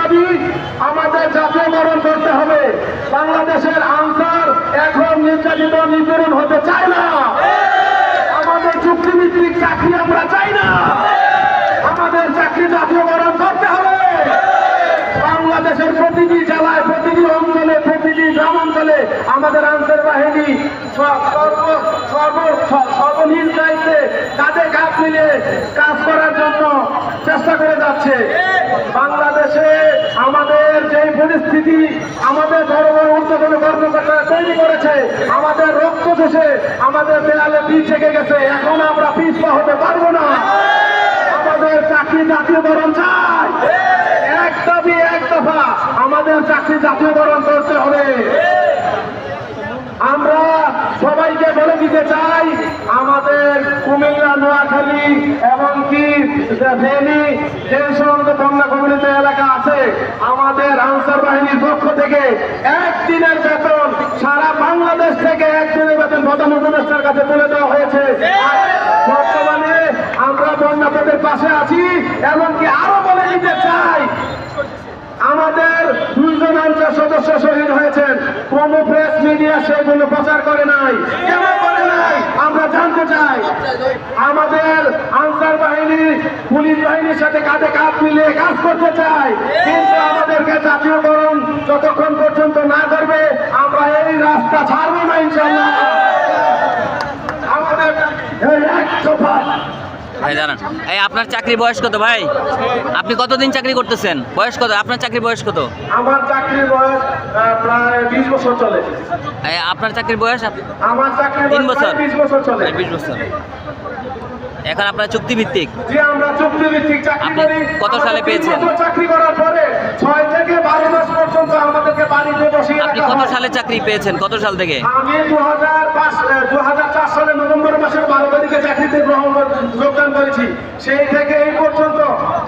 দাবি আমাদের জাতীয় মরণ করতে হবে। বাংলাদেশের আনসার এখন নির্যাতিত নিপীড়ন হতে চায় না। আমাদের চুক্তিভিত্তিক চাকরি আমরা চাই না। আমাদের চাকরি জাতীয় মরণ করতে হবে। বাংলাদেশের প্রতিটি জেলায়, প্রতিটি অঞ্চলে, প্রতিটি গ্রামাঞ্চলে আমাদের আনসার বাহিনী সব- সর্ব- সর্ব- স- সর্বনিজ দায়িত্বে কাঁধে কাঁধ মিলিয়ে কাজ করার জন্য চেষ্টা করে যাচ্ছে। বাংলাদেশে যে পরিস্থিতি আমাদের বড় বড় ঊর্ধ্বতন কর্মকর্তারা তৈরি করেছে। আমাদের রক্ত শেষে আমাদের দেয়ালে পিছ থেকে গেছে। এখন আমরা পিছপা হতে পারব না। আমাদের চাকরি জাতীয়করণ চাই। এক দাবি, এক দফা। আমাদের চাকরি জাতীয়করণ করতে হবে। সবাইকে বলে দিতে চাই, আমাদের কুমিল্লা, নোয়াখালী এবং কি ফেনী যে সমস্ত বন্যা কমিউনিত এলাকা আছে, আমাদের আনসার বাহিনীর পক্ষ থেকে একদিনের বেতন সারা বাংলাদেশ থেকে একদিনের বেতন প্রধান উপদেষ্টার কাছে তুলে দেওয়া হয়েছে। বর্তমানে আমরা বন্যাপদের পাশে আছি, এমনকি আরও বলে দিতে চাই আনসার সদস্য শহীদ হয়েছেন। কোন প্রেস মিডিয়া সেগুলো প্রচার করে নাই। কেন করে নাই? আমরা জানতে চাই। আমাদের আনসার বাহিনী, পুলিশ বাহিনীর সাথে কাঁধে কাঁধ মিলিয়ে কাজ করতে চাই কিন্তু আমাদেরকে জাতীয়করণ যতক্ষণ পর্যন্ত না করবে আমরা এই রাস্তা ছাড়বো না ইনশাল্লাহ আমাদের এই এক দফা ভাই দাঁড়ান। এই আপনার চাকরি বয়স কত ভাই? আপনি কতদিন চাকরি করতেছেন? বয়স কত? আপনার চাকরি বয়স কত? আমার চাকরির বয়স প্রায় বিশ বছর চলে। এই আপনার চাকরির বয়স আমার চাকরির তিন বছর। বিশ বছর চলে। এই বিশ বছর। এখন আপনার চুক্তিভিত্তিক। আপনি করি কত সালে পেয়েছেন? চাকরি করার পরে ছয় থেকে বারো মাস পর্যন্ত আমাদেরকে বাড়িতে বসিয়ে আপনি কত সালে চাকরি পেয়েছেন? কত সাল থেকে? আমি দু হাজার সালে নভেম্বর মাসের বারো তারিখে চাকরিতে গ্রহণ যোগদান করেছি। সেই থেকে এই পর্যন্ত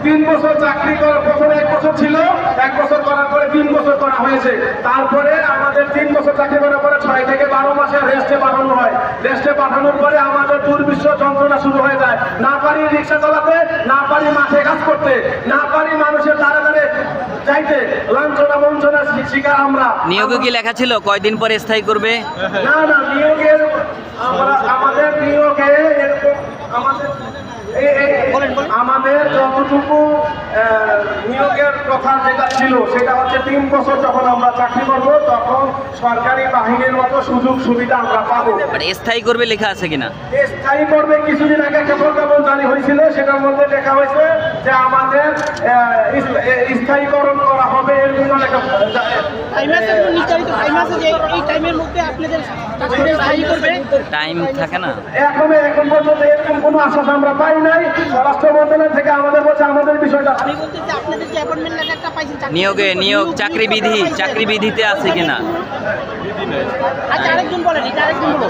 তিন বছর চাকরি করার প্রথমে এক বছর ছিল এক বছর করার পরে তিন বছর করা হয়েছে। তারপরে আমাদের তিন বছর চাকরি করার পরে ছয় থেকে বারো মাসের রেস্টে পাঠানো হয়। রেস্টে পাঠানোর পরে আমাদের দুর্বিশ্ব যন্ত্রণা শুরু হয়ে যায়। না পারি রিক্সা চালাতে না পারি মাঠে কাজ করতে না পারি মানুষের দ্বারা দ্বারে যাইতে। লাঞ্ছনা বঞ্চনার শিকার আমরা। নিয়োগে কি লেখা ছিল? কয়দিন পরে স্থায়ী করবে? না না নিয়োগের আমরা আমাদের নিয়োগে এরকম আমাদের যতটুকু নিয়োগের কথা যেটা ছিল সেটা হচ্ছে তিন বছর যখন আমরা চাকরি করব তখন সরকারি বাহিনীর মতো সুযোগ সুবিধা আমরা পাবো। মানে স্থায়ী করবে লেখা আছে কিনা? স্থায়ী করবে কিছুদিন আগে একটা প্রজ্ঞাপন জারি হয়েছিল সেটার মধ্যে লেখা হয়েছে যে আমাদের স্থায়ীকরণ করা হবে এরকম একটা টাইম আছে তো নির্ধারিত টাইম আছে যে এই টাইমের মধ্যে আপনাদের চাকরিটা স্থায়ী করবে? টাইম থাকে না। এখন এখন পর্যন্ত এরকম কোনো আশ্বাস আমরা পাই নাই। স্বরাষ্ট্র মন্ত্রণালয় থেকে আমাদের আমাদের বিষয়টা। আমি বলতেছি আপনাদের যে অ্যাপয়েন্টমেন্ট লেটারটা পাইছেন নিয়োগে নিয়োগ চাকরি বিধি চাকরি বিধিতে আছে কিনা? আচ্ছা আরেকজন বলেন এটা আরেকজন বলো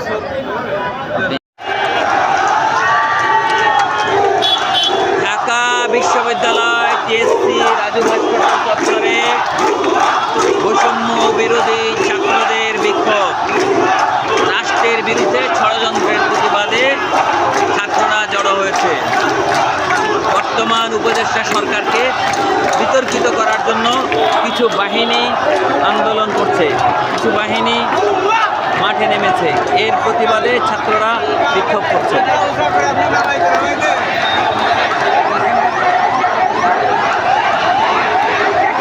ঢাকা বিশ্ববিদ্যালয় টিএসসি রাজু চত্বরে বৈষম্য বিরোধী ছাত্রদের বিক্ষোভ। রাষ্ট্রের বিরুদ্ধে ষড়যন্ত্রের প্রতিবাদে ছাত্ররা জড়ো হয়েছে বর্তমান উপদেষ্টা সরকারকে বিতর্কিত করার জন্য কিছু বাহিনী আন্দোলন করছে। কিছু বাহিনী মাঠে নেমেছে। এর প্রতিবাদে ছাত্ররা বিক্ষোভ করছে।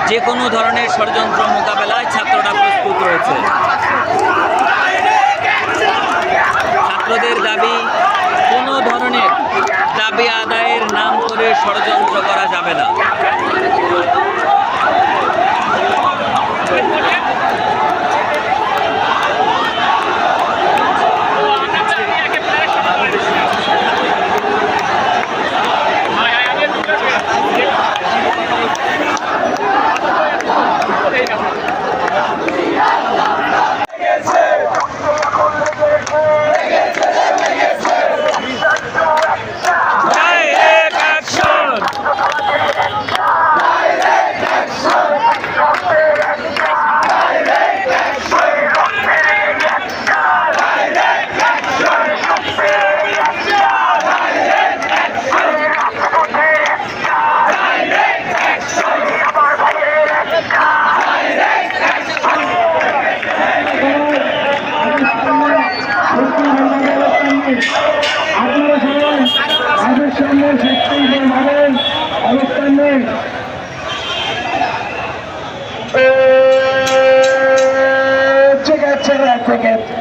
যে কোনো ধরনের ষড়যন্ত্র মোকাবেলায় ছাত্ররা প্রস্তুত রয়েছে। ছাত্রদের দাবি, কোনো ধরনের দাবি আদায়ের নাম করে ষড়যন্ত্র করা যাবে না। অবস্থান নেই ঠিক আছে ঠিক আছে